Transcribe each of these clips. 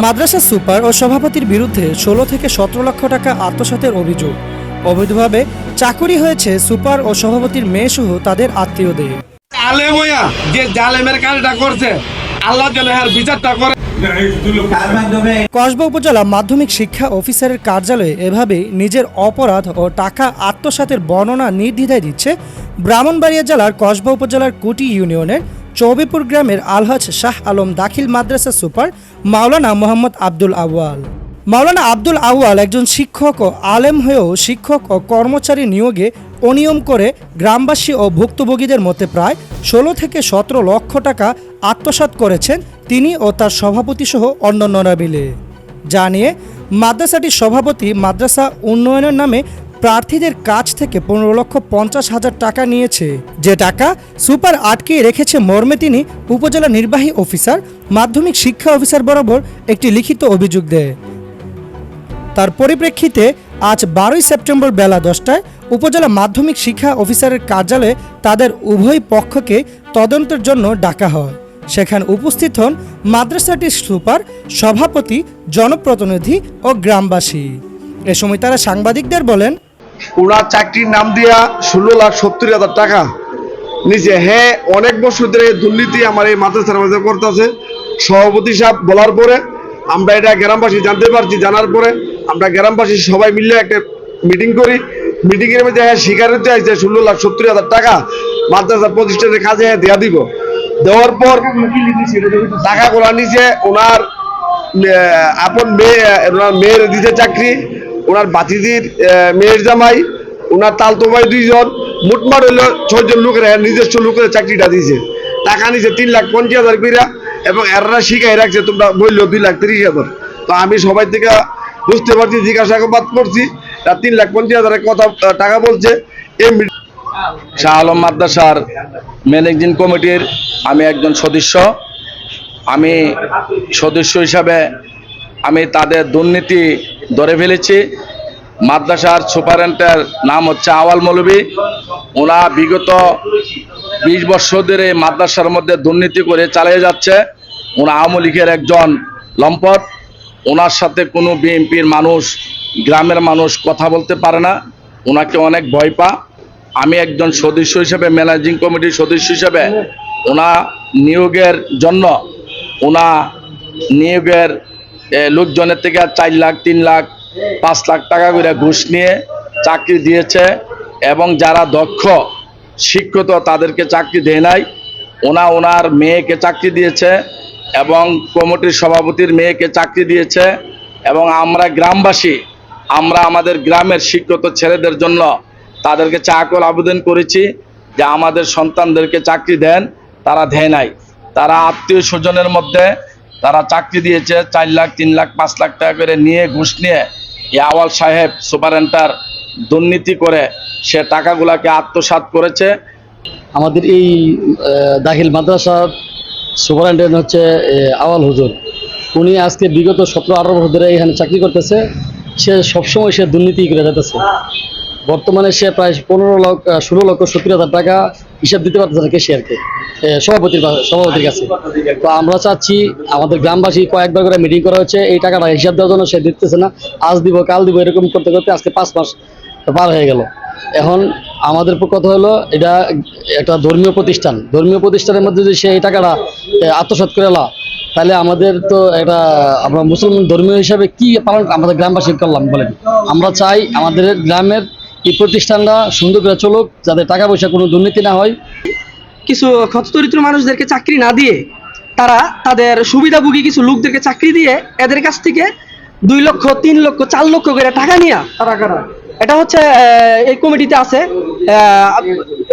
মাদ্রাসা super ও সভাপতির বিরুদ্ধে ষোলো থেকে সতেরো লক্ষ টাকা আত্মসাতের অভিযোগ। অবৈধভাবে চাকুরি হয়েছে সুপার ও সভাপতির মেয়েসহ তাদের আত্মীয়দের। আলেম যে জালেমের কাজটা করছে আল্লাহ যেন এর বিচারটা করে। কসবা উপজেলা মাধ্যমিক শিক্ষা অফিসারের কার্যালয়ে এভাবে নিজের অপরাধ ও টাকা আত্মসাতের বর্ণনা নির্দ্বিধায় দিচ্ছে ব্রাহ্মণবাড়িয়া জেলার কসবা উপজেলার কুটি ইউনিয়নের চৌবিপুর গ্রামের আলহাজ শাহ আলম দাখিল মাদ্রাসা সুপার মাওলানা মোহাম্মদ আব্দুল আউয়াল। মাওলানা আব্দুল আউয়াল একজন শিক্ষক ও আলেম হয়েও শিক্ষক ও কর্মচারী নিয়োগে অনিয়ম করে গ্রামবাসী ও ভুক্তভোগীদের মধ্যে প্রায় ষোলো থেকে সতেরো লক্ষ টাকা আত্মসাৎ করেছেন তিনি ও তার সভাপতি সহ অন্যান্যরা মিলে। যা নিয়ে মাদ্রাসাটির সভাপতি মাদ্রাসা উন্নয়নের নামে প্রার্থীদের কাছ থেকে পনেরো লক্ষ পঞ্চাশ হাজার টাকা নিয়েছে। যে টাকা সুপার আটকে রেখেছে মর্মে তিনি উপজেলা নির্বাহী অফিসার, মাধ্যমিক শিক্ষা অফিসার বরাবর একটি লিখিত অভিযোগ দেয়। তার পরিপ্রেক্ষিতে আজ বারোই সেপ্টেম্বর বেলা দশটায় উপজেলা মাধ্যমিক শিক্ষা অফিসারের কার্যালয়ে তাদের উভয় পক্ষকে তদন্তের জন্য ডাকা হয়। সেখানে উপস্থিত হন মাদ্রাসাটির সুপার, সভাপতি, জনপ্রতিনিধি ও গ্রামবাসী। এ সময় তারা সাংবাদিকদের বলেন ওনার চাকরির নাম দিয়া ষোলো লাখ সত্তর হাজার টাকা। নিচে হ্যাঁ অনেক বছর ধরে দুর্নীতি আমার এই মাদ্রাসার মধ্যে করতেছে। সভাপতি সাহেব বলার পরে আমরা এটা গ্রামবাসী জানতে পারছি, জানার পরে আমরা গ্রামবাসী সবাই মিলে একটা মিটিং করি। মিটিং এর মধ্যে হ্যাঁ স্বীকার হতে আসছে ষোলো লাখ সত্তর হাজার টাকা মাদ্রাসা প্রতিষ্ঠানের কাজে হ্যাঁ দেওয়া দিব। দেওয়ার পর টাকা গোলা নিচে ওনার আপন মেয়ে, ওনার মেয়ের দিতে চাকরি। ওনার বাতিদির মেয়ের জামাই, ওনার তালতো ভাই দুইজন, মোটমাট হইল ছয়জন লোকের নিজস্ব লোকের চাকরিটা দিয়েছে। টাকা নিছে তিন লাখ পঞ্চাশ হাজার কইরা এবং এরা শিখাই রাখছে, তোমরা বলল দুই লাখ তিরিশ হাজার। তো আমি সবাই থেকে বুঝতে পারছি, জিজ্ঞাসাবাদ করছি তার তিন লাখ পঞ্চাশ হাজারের কথা টাকা বলছে এই মি- শাহ আলম মাদ্রাসার ম্যানেজিং কমিটির আমি একজন সদস্য। আমি সদস্য হিসাবে আমি তাদের দুর্নীতি ধরে ফেলেছি। মাদ্রাসার সুপারেন্টের নাম হচ্ছে আওয়াল মৌলবী ওনা বিগত বিশ বছর ধরে মাদ্রাসার মধ্যে দুর্নীতি করে চালিয়ে যাচ্ছে। ওনা আওয়ামী লীগের একজন লম্পট। ওনার সাথে কোনো বিএনপির মানুষ, গ্রামের মানুষ কথা বলতে পারে না। ওনাকে অনেক ভয় পা আমি একজন সদস্য হিসেবে, ম্যানেজিং কমিটির সদস্য হিসেবে ওনা নিয়োগের জন্য, ওনা নিয়োগের লোকজনের থেকে চার লাখ, তিন লাখ, পাঁচ লাখ টাকা করে ঘুষ নিয়ে চাকরি দিয়েছে এবং যারা দক্ষ, শিক্ষিত, তাদেরকে চাকরি দেয় নাই। ওনা ওনার মেয়েকে চাকরি দিয়েছে এবং কমিটির সভাপতির মেয়েকে চাকরি দিয়েছে এবং আমরা গ্রামবাসী, আমরা আমাদের গ্রামের শিক্ষিত ছেলেদের জন্য তাদেরকে চাকল আবেদন করেছি যে আমাদের সন্তানদেরকে চাকরি দেন, তারা দেয় নাই। তারা আত্মীয় স্বজনের মধ্যে তারা চাকরি দিয়েছে চার লাখ, তিন লাখ, পাঁচ লাখ টাকা করে নিয়ে ঘুষ নিয়ে এই আওয়াল সাহেব সুপারেন্টার দুর্নীতি করে সে টাকাগুলাকে আত্মসাৎ করেছে। আমাদের এই দাখিল মাদ্রাসার সুপারিনটেন্ডেন্ট হচ্ছে আওয়াল হুজুর। উনি আজকে বিগত সতেরো আঠারো বছর ধরে এখানে চাকরি করতেছে। সে সবসময় সে দুর্নীতি করে যেতেছে বর্তমানে সে প্রায় পনেরো লক্ষ ষোলো লক্ষ সত্তর হাজার টাকা হিসাব দিতে পারতেছে না কেশিয়ারকে সভাপতির সভাপতির কাছে। তো আমরা চাচ্ছি আমাদের গ্রামবাসী কয়েকবার করে মিটিং করা হচ্ছে এই টাকাটা হিসাব দেওয়ার জন্য সে দিতেছে না। আজ দিব কাল দিব এরকম করতে করতে আজকে পাঁচ মাস পার হয়ে গেল। এখন আমাদের কথা হলো এটা একটা ধর্মীয় প্রতিষ্ঠান। ধর্মীয় প্রতিষ্ঠানের মধ্যে যদি সে এই টাকাটা এ, আত্মসাৎ করে লা তাহলে আমাদের তো এটা আমরা মুসলমান ধর্মীয় হিসাবে কি পালন আমাদের গ্রামবাসী করলাম বলেন। আমরা চাই আমাদের গ্রামের এই প্রতিষ্ঠানটা সুন্দর করে চলুক যাতে টাকা পয়সা কোনো দুর্নীতি না হয়। কিছু ক্ষতদরিদ্র মানুষদেরকে চাকরি না দিয়ে তারা তাদের সুবিধাভোগী কিছু লোকদেরকে চাকরি দিয়ে এদের কাছ থেকে দুই লক্ষ তিন লক্ষ চার লক্ষ করে টাকা নিয়ে এটা হচ্ছে এই কমিটিতে আছে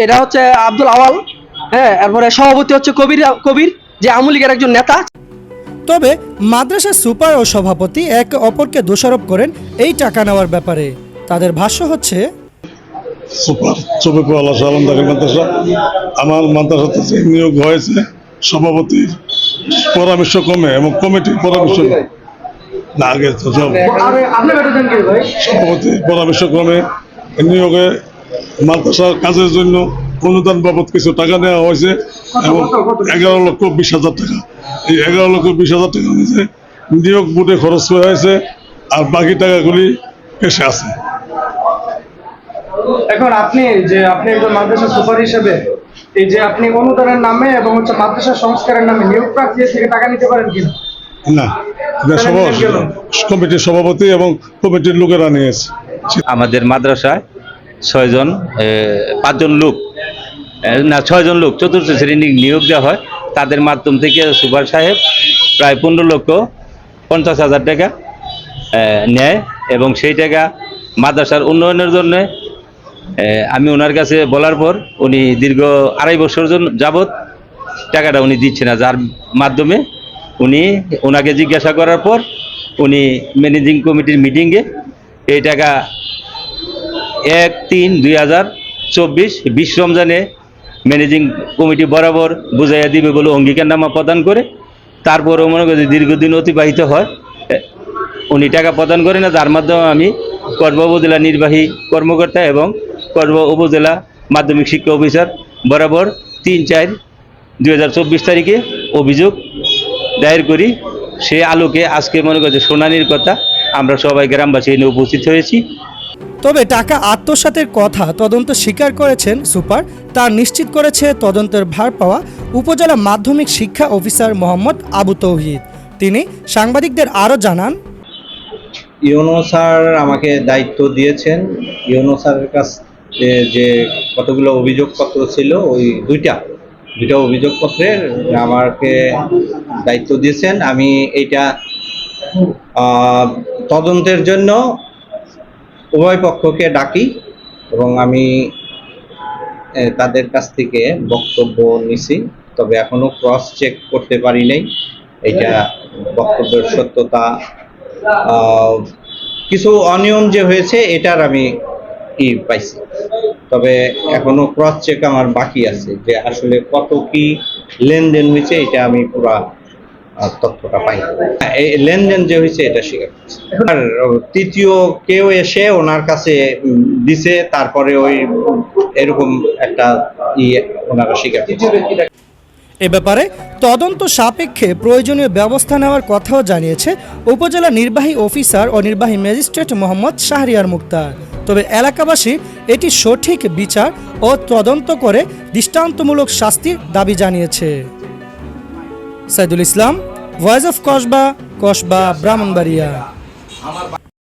এটা হচ্ছে আব্দুল আওয়াল হ্যাঁ এরপরে সভাপতি হচ্ছে কবির কবির যে আমলিগের একজন নেতা। তবে মাদ্রাসার সুপার ও সভাপতি একে অপরকে দোষারোপ করেন এই টাকা নেওয়ার ব্যাপারে। তাদের ভাষ্য হচ্ছে সুপার চব্বিপুর আল্লাহ আলম দাখিল মাদ্রাসা। আমার মাদ্রাসাতে যে নিয়োগ হয়েছে সভাপতির পরামর্শ কমে এবং কমিটির পরামর্শ না আগে তো সব সভাপতির পরামর্শ ক্রমে নিয়োগে মাদ্রাসার কাজের জন্য অনুদান বাবদ কিছু টাকা নেওয়া হয়েছে এবং এগারো লক্ষ বিশ হাজার টাকা। এই এগারো লক্ষ বিশ হাজার টাকা নিয়োগ বুটে খরচ করা হয়েছে আর বাকি টাকাগুলি এসে আছে। এখন আপনি যে আপনি একজন মাদ্রাসা সুপার হিসেবে এই যে আপনি অনুদানের নামে এবং হচ্ছে মাদ্রাসা সংস্কারের নামে নিয়োগ প্রার্থী থেকে টাকা নিতে পারেন কিনা? না কমিটির সভাপতি এবং কমিটির লোকেরা নিয়েছে। আমাদের মাদ্রাসায় ছয়জন পাঁচজন লোক না ছয়জন লোক চতুর্থ শ্রেণি নিয়োগ দেওয়া হয়। তাদের মাধ্যম থেকে সুপার সাহেব প্রায় পনেরো লক্ষ পঞ্চাশ হাজার টাকা নেয় এবং সেই টাকা মাদ্রাসার উন্নয়নের জন্য আমি ওনার কাছে বলার পর উনি দীর্ঘ আড়াই বছর যাবৎ টাকাটা উনি দিচ্ছে না, যার মাধ্যমে উনি ওনাকে জিজ্ঞাসা করার পর উনি ম্যানেজিং কমিটির মিটিংয়ে এই টাকা এক তিন দুই হাজার চব্বিশ বিশ রমজানে ম্যানেজিং কমিটি বরাবর বুঝাইয়া দিবে বলে অঙ্গীকারনামা প্রদান করে, তারপরও মনে করি দীর্ঘদিন অতিবাহিত হয়। উনি টাকা প্রদান করে না, যার মাধ্যমে আমি উপজেলা নির্বাহী কর্মকর্তা এবং করবা উপজেলা মাধ্যমিক শিক্ষা অফিসার বরাবর তিন চার দুই হাজার চব্বিশ তারিখে অভিযোগ দায়ের করি। সে আলোকে আজকে মনে করছে শুনানির কথা আমরা সবাই গ্রামবাসী এনে উপস্থিত হয়েছি। তবে টাকা আত্মসাতের কথা তদন্ত স্বীকার করেছেন সুপার তা নিশ্চিত করেছে তদন্তের ভার পাওয়া উপজেলা মাধ্যমিক শিক্ষা অফিসার মোহাম্মদ আবু তৌহিদ। তিনি সাংবাদিকদের আরও জানান ইউনো স্যার আমাকে দায়িত্ব দিয়েছেন। ইউনো স্যারের কাছ যে কতগুলো অভিযোগপত্র ছিল, ওই দুইটা। দুইটা অভিযোগপত্রের আমাকে দায়িত্ব দিয়েছেন। আমি এইটা তদন্তের জন্য উভয় পক্ষকে ডাকি এবং আমি তাদের কাছ থেকে বক্তব্য নিছি। তবে এখনও ক্রস চেক করতে পারি নাই। এটা বক্তব্যের সত্যতা কিছু অনিয়ম যে হয়েছে, এটার আমি ই পাইছি? তবে এখনও ক্রস চেক আমার বাকি আছে যে আসলে কত কি লেনদেন হয়েছে, এটা আমি পুরা তথ্যটা পাই লেনদেন যে হয়েছে, এটা স্বীকার আর তৃতীয় কেউ এসে ওনার কাছে দিছে, তারপরে ওই, এরকম একটা ই ওনারা স্বীকার এ ব্যাপারে তদন্ত সাপেক্ষে প্রয়োজনীয় ব্যবস্থা নেওয়ার কথাও জানিয়েছে উপজেলা নির্বাহী অফিসার ও নির্বাহী ম্যাজিস্ট্রেট মোহাম্মদ শাহরিয়ার মুক্তার। তবে এলাকাবাসী এটি সঠিক বিচার ও তদন্ত করে দৃষ্টান্তমূলক শাস্তির দাবি জানিয়েছে। Saidul Islam voice of Kasba Kasba Brahmanbaria